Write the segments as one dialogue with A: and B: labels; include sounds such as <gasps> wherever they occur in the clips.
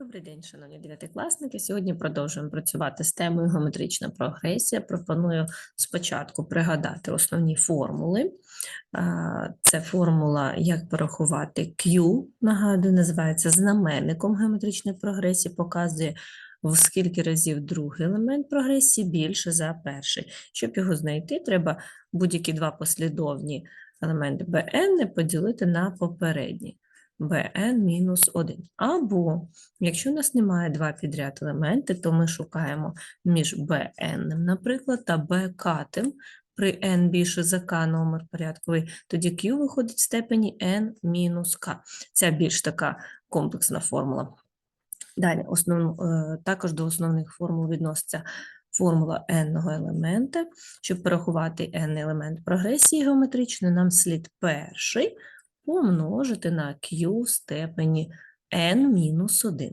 A: Добрий день, шановні дев'ятикласники. Сьогодні продовжуємо працювати з темою геометрична прогресія. Пропоную спочатку пригадати основні формули. Це формула, як порахувати Q, нагадую, називається знаменником геометричної прогресії, показує, в скільки разів другий елемент прогресії більше за перший. Щоб його знайти, треба будь-які два послідовні елементи BN поділити на попередні. Bn мінус 1. Або Якщо у нас немає два підряд елементи, то ми шукаємо між bn, наприклад, та bk, при n більше за k номер порядковий, тоді q виходить в степені n-k. Це більш така комплексна формула. Далі, основну, е, також до основних формул відноситься формула n-ного елемента. Щоб порахувати n елемент прогресії геометричної, нам слід перший помножити на q в степені n-1,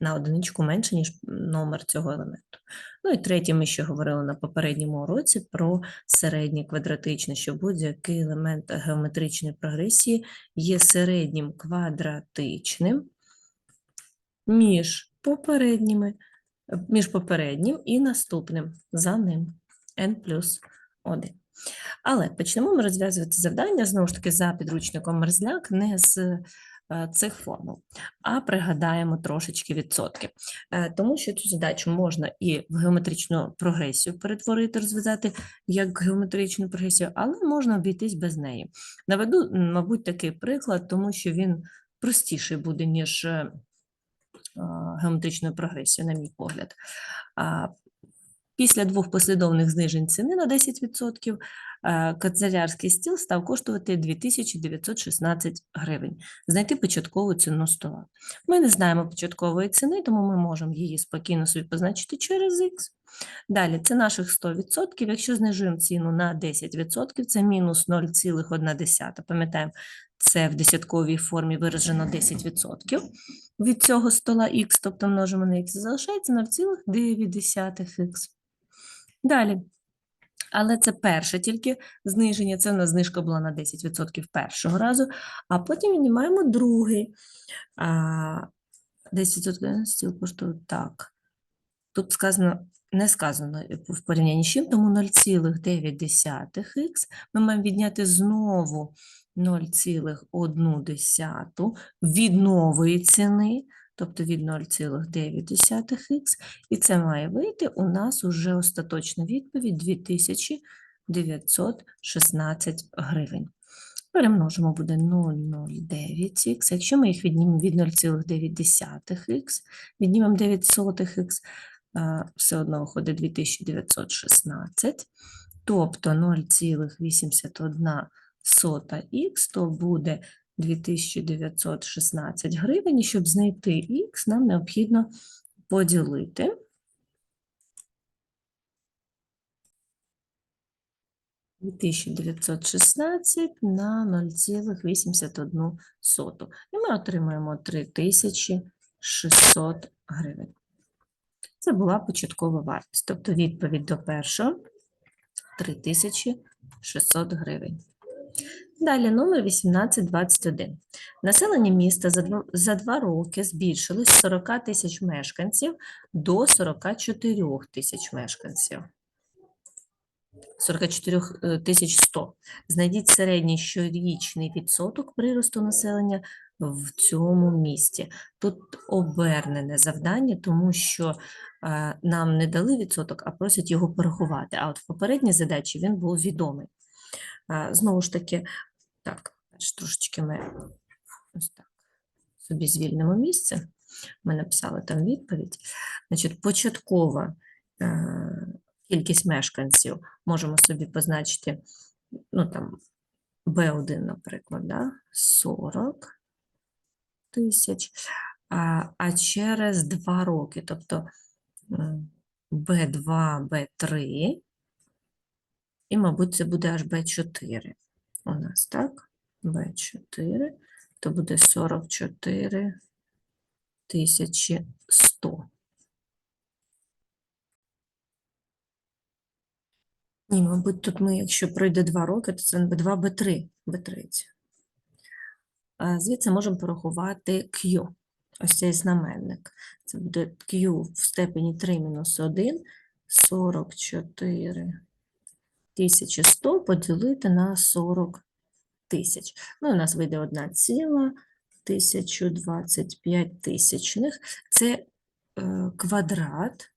A: на одиничку менше, ніж номер цього елементу. Ну і третє, ми ще говорили на попередньому уроці про середнє квадратичне, що будь-який елемент геометричної прогресії є середнім квадратичним між попередніми, між попереднім і наступним за ним n плюс 1. Але почнемо ми розв'язувати завдання, знову ж таки, за підручником Мерзляк, не з е, цих формул, а пригадаємо трошечки відсотки. Е, Тому що цю задачу можна і в геометричну прогресію перетворити, розв'язати як геометричну прогресію, але можна обійтись без неї. Наведу, мабуть, такий приклад, тому що він простіший буде, ніж е, геометричною прогресією, на мій погляд. Після двох послідовних знижень ціни на 10% е, канцелярський стіл став коштувати 2916 гривень. Знайти початкову ціну стола. Ми не знаємо початкової ціни, тому ми можемо її спокійно собі позначити через Х. Далі, це наших 100%. Якщо знижуємо ціну на 10%, це мінус 0,1. Пам'ятаємо, це в десятковій формі виражено 10% від цього стола Х, тобто множимо на Х, залишається 0,9х. Далі. Але це перше тільки зниження, це у нас знижка була на 10% першого разу, а потім віднімаємо другий. А, 10% стіл коштує так. Тут сказано, не сказано в порівнянні з чим, тому 0,9х ми маємо відняти знову 0,1 від нової ціни, тобто від 0,9х, і це має вийти у нас уже остаточна відповідь 2916 гривень. Перемножимо буде 0,09х. Якщо ми їх віднімемо від 0,9х, віднімемо 9 сотих х, все одно виходить 2916, тобто 0,81х, то буде 2916 гривень, і щоб знайти х, нам необхідно поділити. 916 на 0,81. І ми отримаємо 3600 гривень. Це була початкова вартість. Тобто відповідь до першого 3600 гривень. Далі номер 1821. Населення міста за два, роки збільшилось з 40 тисяч мешканців до 44 тисяч мешканців. 44 е, тисяч 100. Знайдіть середній щорічний відсоток приросту населення в цьому місті. Тут обернене завдання, тому що е, нам не дали відсоток, а просять його порахувати. А от в попередній задачі він був відомий. Знову ж таки, так, трошечки ми ось так собі звільнимо місце. Ми написали там відповідь. Значить, початкова е, кількість мешканців можемо собі позначити, ну там, B1, наприклад, да? 40 тисяч, а, а через 2 роки, тобто м, B2, B3, і, мабуть, це буде аж B4 у нас, так? B4, то буде 44 тисячі 100. Ні, мабуть, тут ми, якщо пройде 2 роки, то це не B2, B3, B3. Звідси можемо порахувати Q. ось цей знаменник. Це буде Q в степені 3 мінус 1, 44 1100 поділити на 40 тисяч. Ну, у нас вийде 1 ціла 1025 тисячних. Це е, квадрат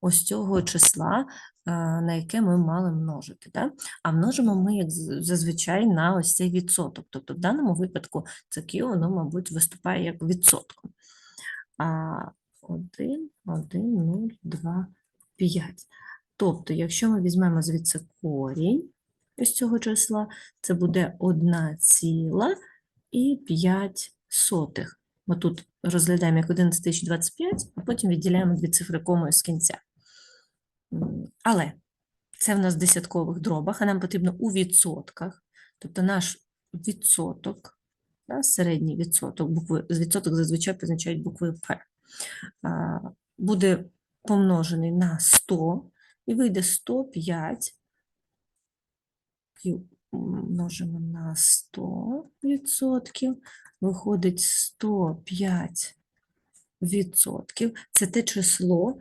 A: ось цього числа, е, на яке ми мали множити. Да? А множимо ми, як зазвичай, на ось цей відсоток. Тобто в даному випадку це Q, воно, мабуть, виступає як відсотком. А 1, 1, 0, 2, 5. Тобто, якщо ми візьмемо звідси корінь із цього числа, це буде 1 ціла і 5 сотих. Ми тут розглядаємо як 11025, а потім відділяємо дві цифри комою з кінця. Але це в нас в десяткових дробах, а нам потрібно у відсотках. Тобто наш відсоток, да, середній відсоток, букви, відсоток зазвичай позначають буквою П, буде помножений на 100 і вийде 105. Q множимо на 100 відсотків, виходить 105 відсотків. Це те число,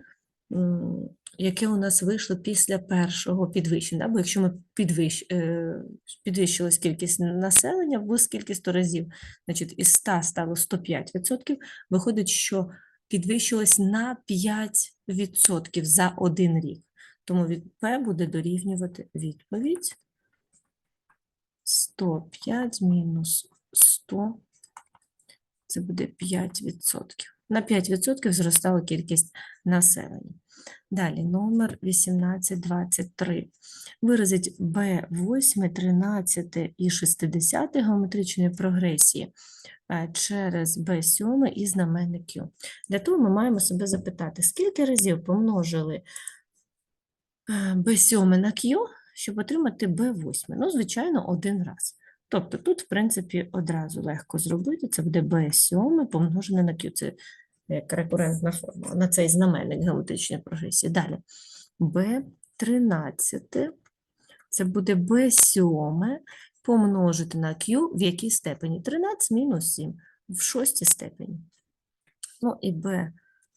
A: яке у нас вийшло після першого підвищення. Бо якщо ми підвищ, е, підвищилась кількість населення в скільки 100 разів, значить із 100 стало 105 відсотків, виходить, що підвищилось на 5 відсотків за один рік. Тому від П буде дорівнювати відповідь 105 мінус 100, це буде 5%. На 5% зростала кількість населення. Далі номер 1823. Виразить B8, 13 і 60 геометричної прогресії е, через B7 і знаменник Q. Для того ми маємо себе запитати, скільки разів помножили B7 на Q, щоб отримати B8? Ну, звичайно, один раз. Тобто тут, в принципі, одразу легко зробити. Це буде B7 помножене на Q. Це як рекурентна формула, на цей знаменник геометричної прогресії. Далі B13 це буде B7 помножити на Q в якій степені? 13 мінус 7 в шостій степені. Ну і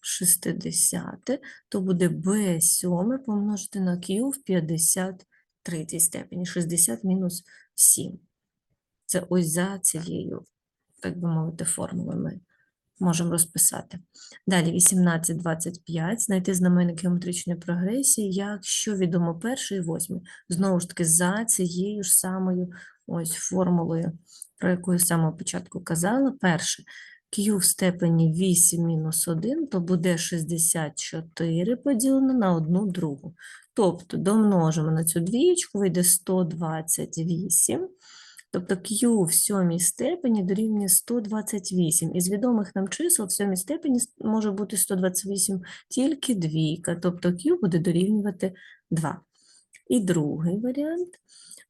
A: B60 то буде B7 помножити на Q в 53 степені. 60 мінус 7. Це ось за цією, так би мовити, формулою ми можемо розписати. Далі 18, 25, знайти знаменник геометричної прогресії, якщо відомо перший і восьмий. Знову ж таки, за цією ж самою ось формулою, про яку я з початку казала. Перше, Q в степені 8 мінус 1, то буде 64 поділено на одну другу. Тобто домножимо на цю двієчку, вийде 128. Тобто Q в сьомій степені дорівнює 128. Із відомих нам чисел в сьомій степені може бути 128 тільки двійка, тобто Q буде дорівнювати 2. І другий варіант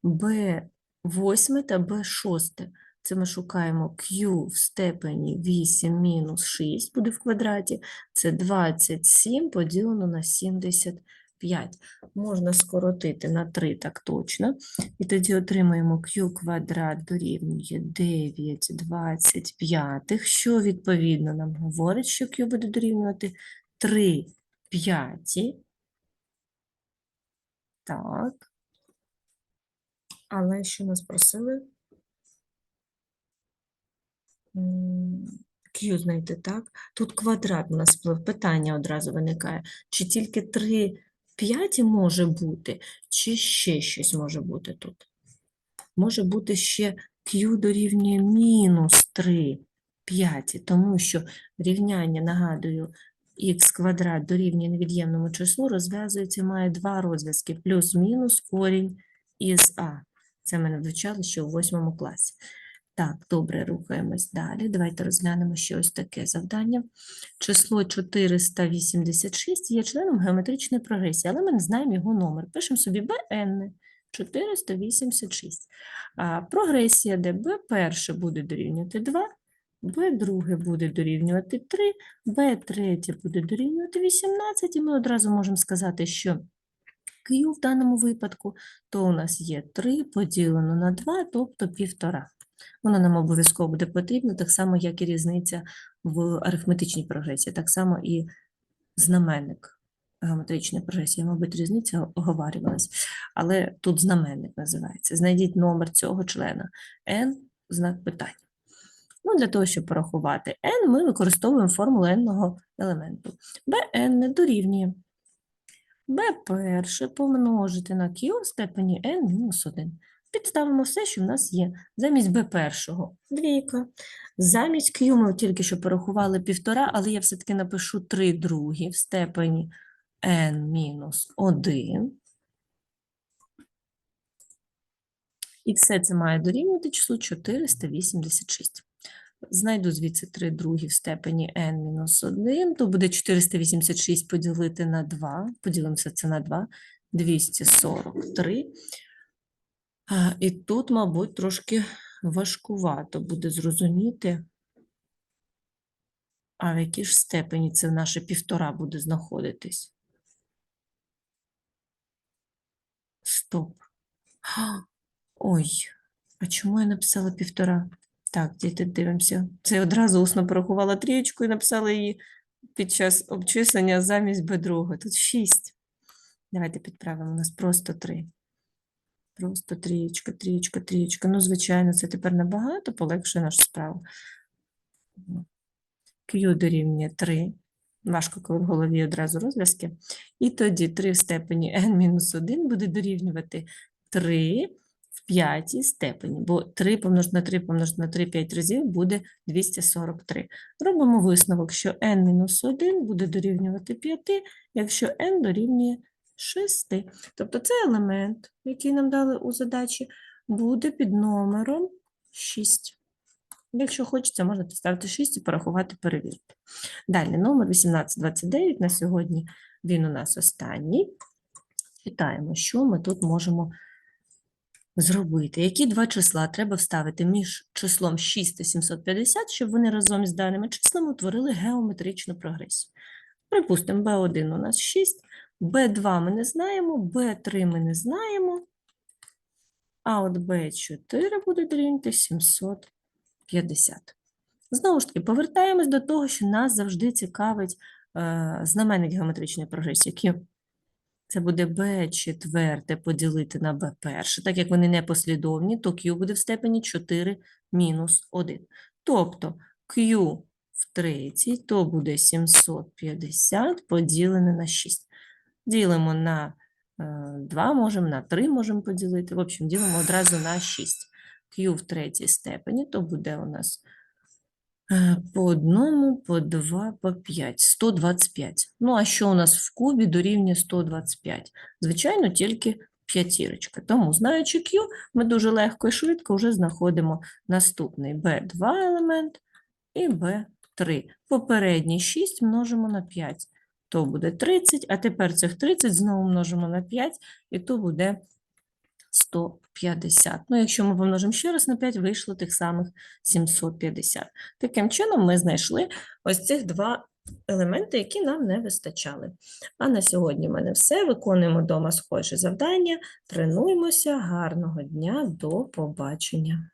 A: B8 та B6. Це ми шукаємо Q в степені 8 мінус 6 буде в квадраті. Це 27 поділено на 75. Можна скоротити на 3 так точно. І тоді отримаємо q квадрат дорівнює 9 25, що відповідно нам говорить, що q буде дорівнювати 3 п'яті. Так. Але що нас просили? Q знайти, так? Тут квадрат у нас вплив. Питання одразу виникає. Чи тільки 3 п'яті може бути, чи ще щось може бути тут? може бути ще q дорівнює мінус 3 п'яті, тому що рівняння, нагадую, х квадрат дорівнює невід'ємному числу, розв'язується має два розв'язки, плюс-мінус корінь із а. Це ми навчали ще у восьмому класі. Так, добре, рухаємось далі. Давайте розглянемо ще ось таке завдання. Число 486 є членом геометричної прогресії, але ми не знаємо його номер. Пишемо собі bn 486. А, прогресія, де b перше буде дорівнювати 2, b друге буде дорівнювати 3, b третє буде дорівнювати 18, і ми одразу можемо сказати, що Q в даному випадку, то у нас є 3 поділено на 2, тобто 1,5. Воно нам обов'язково буде потрібно, так само, як і різниця в арифметичній прогресії, так само і знаменник геометричної прогресії, мабуть, різниця оговарювалась, але тут знаменник називається. Знайдіть номер цього члена n знак питання. Ну, для того, щоб порахувати n, ми використовуємо формулу n-ного елементу. bn не дорівнює b перше помножити на q в степені n мінус 1. Підставимо все, що в нас є. Замість b першого – двійка. Замість q ми тільки що порахували півтора, але я все-таки напишу 3 другі в степені n мінус 1. І все це має дорівнювати числу 486. Знайду звідси 3 другі в степені n мінус 1, то буде 486 поділити на 2, поділимося це на 2, 243. А, І тут, мабуть, трошки важкувато буде зрозуміти, а в якій ж степені це наше півтора буде знаходитись. Стоп. <gasps> Ой, а чому я написала півтора? Так, діти, дивимося. Це одразу усно порахувала трієчку і написала її під час обчислення замість Б2. Тут 6. Давайте підправимо. У нас просто 3. Просто трієчка, трієчка, трієчка. Ну, звичайно, це тепер набагато полегшує нашу справу. Q дорівнює 3. Важко, коли в голові одразу розв'язки. І тоді 3 в степені n-1 буде дорівнювати 3 в п'ятій степені, бо 3 помножити на 3 помножити на 3 5 разів буде 243. Робимо висновок, що n-1 буде дорівнювати 5, якщо n дорівнює 6. Тобто цей елемент, який нам дали у задачі, буде під номером 6. Якщо хочеться, можна поставити 6 і порахувати, перевірити. Далі, номер 1829, на сьогодні він у нас останній. Читаємо, що ми тут можемо зробити. Які два числа треба вставити між числом 6 та 750, щоб вони разом із даними числами утворили геометричну прогресію. Припустимо, b1 у нас 6, b2 ми не знаємо, b3 ми не знаємо, а от b4 буде дорівнювати 750. Знову ж таки, повертаємось до того, що нас завжди цікавить е, знаменник геометричної прогресії, які це буде b четверте поділити на b перше. Так як вони не послідовні, то q буде в степені 4 мінус 1. Тобто q в третій, то буде 750 поділене на 6. Ділимо на 2, можемо на 3 можемо поділити. В общем, ділимо одразу на 6. q в третій степені, то буде у нас Е, По одному, по два, по 5. 125. Ну, а що у нас в кубі дорівнює 125? Звичайно, тільки п'ятірочка. Тому, знаючи Q, ми дуже легко і швидко вже знаходимо наступний B2 елемент і B3. Попередній 6 множимо на 5. То буде 30, а тепер цих 30 знову множимо на 5, і то буде 150. Ну, якщо ми помножимо ще раз на 5, вийшло тих самих 750. Таким чином, ми знайшли ось цих два елементи, які нам не вистачали. А на сьогодні в мене все. Виконуємо вдома схожі завдання. Тренуємося. Гарного дня, до побачення.